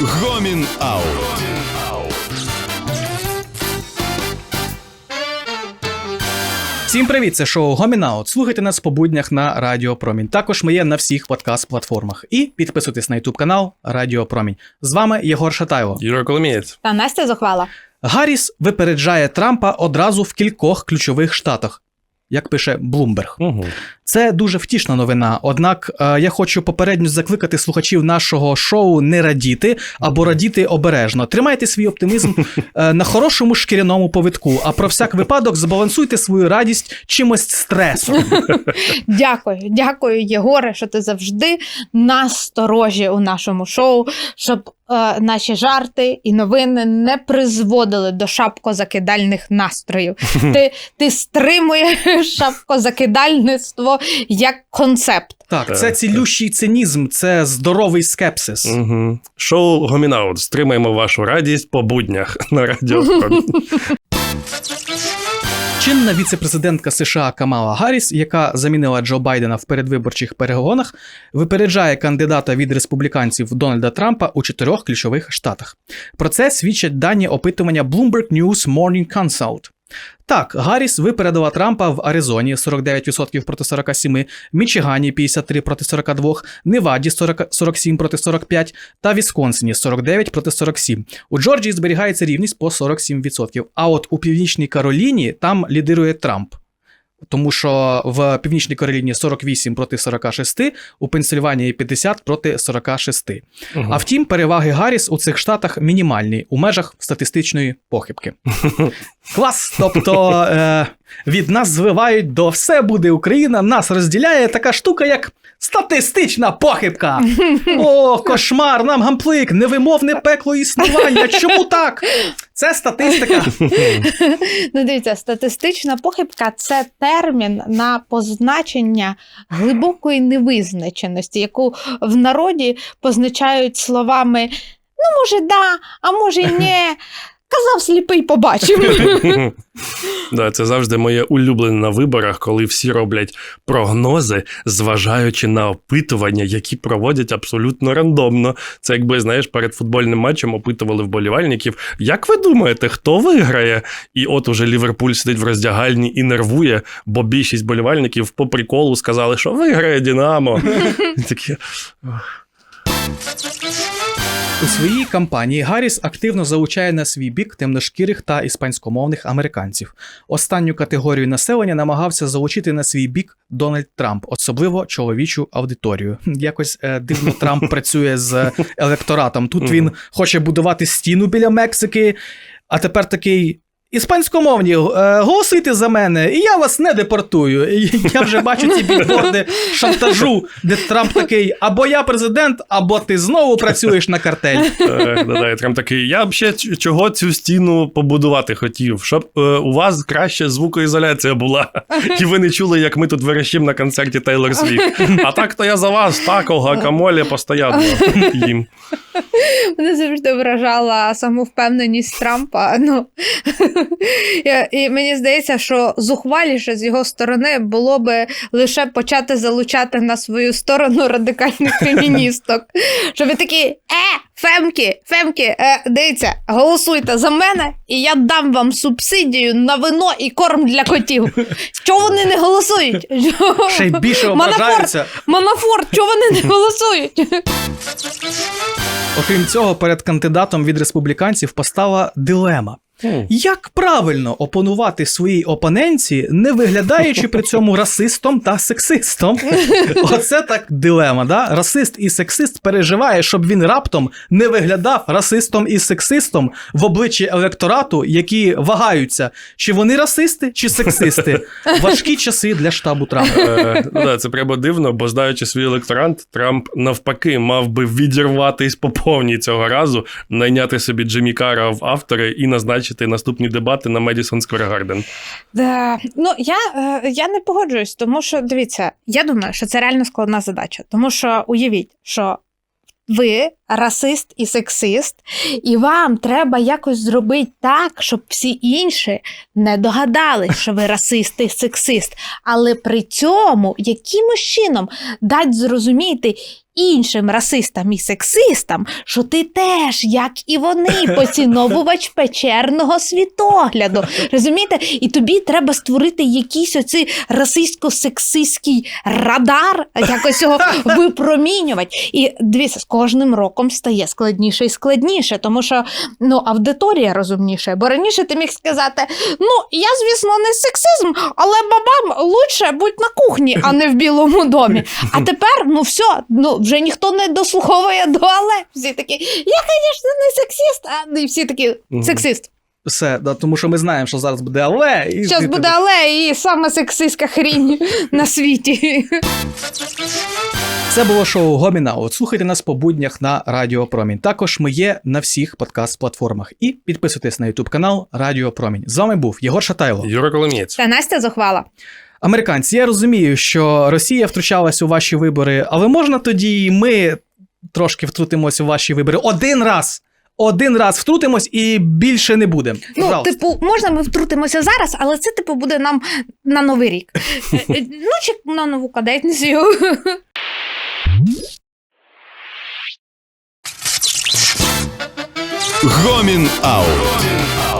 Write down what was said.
Гомін Аут. Всім привіт, це шоу Гомінаут. Слухайте нас по буднях на Радіо Промінь. Також ми є на всіх подкаст-платформах. І підписуйтесь на YouTube канал Радіо Промінь. З вами Єгор Шатайло. Юра Коломієць. Та Настя зухвала. Гарріс випереджає Трампа одразу в кількох ключових штатах, як пише Блумберг. Угу. Це дуже втішна новина. Однак е, я хочу попередньо закликати слухачів нашого шоу не радіти або радіти обережно. Тримайте свій оптимізм е, на хорошому шкіряному повідку, а про всяк випадок збалансуйте свою радість чимось стресом. Дякую, дякую, Єгоре, що ти завжди насторожі у нашому шоу, щоб е, наші жарти і новини не призводили до шапкозакидальних настроїв. Ти, ти стримуєш шапкозакидальництво як концепт. Так, це цілющий цинізм, це здоровий скепсис. Угу. Шоу Гомінаут. Стримаємо вашу радість по буднях на радіо. Чинна віце-президентка США Камала Гарріс, яка замінила Джо Байдена в передвиборчих перегонах, випереджає кандидата від республіканців Дональда Трампа у чотирьох ключових штатах. Про це свідчать дані опитування Bloomberg News Morning Consult. Так, Гарріс випередила Трампа в Аризоні 49% проти 47, Мічигані 53 проти 42, Неваді 40, 47 проти 45 та Вісконсині 49 проти 47. У Джорджії зберігається рівність по 47%. А от у Північній Кароліні там лідирує Трамп. Тому що в Північній Кароліні 48 проти 46, у Пенсильванії 50 проти 46. Мгм. А втім, переваги Гарріс у цих штатах мінімальні у межах статистичної похибки. Клас! Тобто е, від нас звивають до все буде Україна, нас розділяє така штука, як статистична похибка. О, кошмар, нам гамплик, невимовне пекло існування. Чому так? Це статистика. Ну, дивіться, статистична похибка це термін на позначення глибокої невизначеності, яку в народі позначають словами ну, може, да, а може, ні. Казав сліпий, побачив. Да, це завжди моє улюблене на виборах, коли всі роблять прогнози, зважаючи на опитування, які проводять абсолютно рандомно. Це якби знаєш, перед футбольним матчем опитували вболівальників. Як ви думаєте, хто виграє? І от уже Ліверпуль сидить в роздягальні і нервує, бо більшість болівальників по приколу сказали, що виграє Динамо. І Такі У своїй кампанії Гарріс активно залучає на свій бік темношкірих та іспанськомовних американців. Останню категорію населення намагався залучити на свій бік Дональд Трамп, особливо чоловічу аудиторію. Якось е, дивно Трамп працює з електоратом. Тут він хоче будувати стіну біля Мексики, а тепер такий. Іспанськомовні, е, голосуйте за мене, і я вас не депортую. Я вже бачу ці бікборди шантажу, де Трамп такий: або я президент, або ти знову працюєш на картель. Е, да-да, Трамп такий, я б ще чого цю стіну побудувати хотів, щоб е, у вас краще звукоізоляція була, і ви не чули, як ми тут верещим на концерті Тейлор Свіфт. А так то я за вас, тако, гакамолі постійно їм. Мене завжди вражала самовпевненість Трампа. Ну, і мені здається, що зухваліше з його сторони було би лише почати залучати на свою сторону радикальних феміністок. Щоб такі, е, фемки, фемки, е, дивіться, голосуйте за мене, і я дам вам субсидію на вино і корм для котів. Чого вони не голосують? Ще й більше ображаються. Манафорт, чого вони не голосують? Окрім цього, перед кандидатом від республіканців постала дилема. Як правильно опонувати своїй опоненції, не виглядаючи при цьому расистом та сексистом? Оце так дилема, да? Расист і сексист переживає, щоб він раптом не виглядав расистом і сексистом в обличчі електорату, які вагаються, чи вони расисти, чи сексисти. Важкі часи для штабу Трампа. Е, ну да, це прямо дивно, бо знаючи свій електорант, Трамп навпаки мав би відірватись по повній цього разу, найняти собі Джиммі Кара в автори і назначити наступні дебати на Медісон Сквер Гарден. Да. Ну, я, е, я не погоджуюсь, тому що дивіться, я думаю, що це реально складна задача. Тому що уявіть, що ви расист і сексист, і вам треба якось зробити так, щоб всі інші не догадались, що ви расист і сексист. Але при цьому якимось чином дать зрозуміти іншим расистам і сексистам, що ти теж, як і вони, поціновувач печерного світогляду. Розумієте? І тобі треба створити якийсь оцей расистсько-сексистський радар, якось його випромінювати. І дивіться, з кожним роком стає складніше і складніше, тому що ну, аудиторія розумніша. Бо раніше ти міг сказати: ну, я, звісно, не сексизм, але бабам лучше будь на кухні, а не в білому домі. А тепер, ну все, ну вже ніхто не дослуховує до але. Всі такі, я, звісно, не сексист, а ну, і всі такі сексист. Все, да, тому що ми знаємо, що зараз буде але. І Зараз буде але і саме сексистська хрінь на світі. Це було шоу Гоміна. От слухайте нас по буднях на Радіо Промінь. Також ми є на всіх подкаст-платформах. І підписуйтесь на YouTube канал Радіо Промінь. З вами був Єгор Шатайло. Юра Коломієць. Та Настя захвала. Американці, я розумію, що Росія втручалась у ваші вибори, але можна тоді і ми трошки втрутимось у ваші вибори один раз. Один раз втрутимось і більше не будемо. Ну, Пожалуйста. типу, можна ми втрутимося зараз, але це, типу, буде нам на новий рік. Е, е, Ну, чи на нову каденцію. Гомін Аут.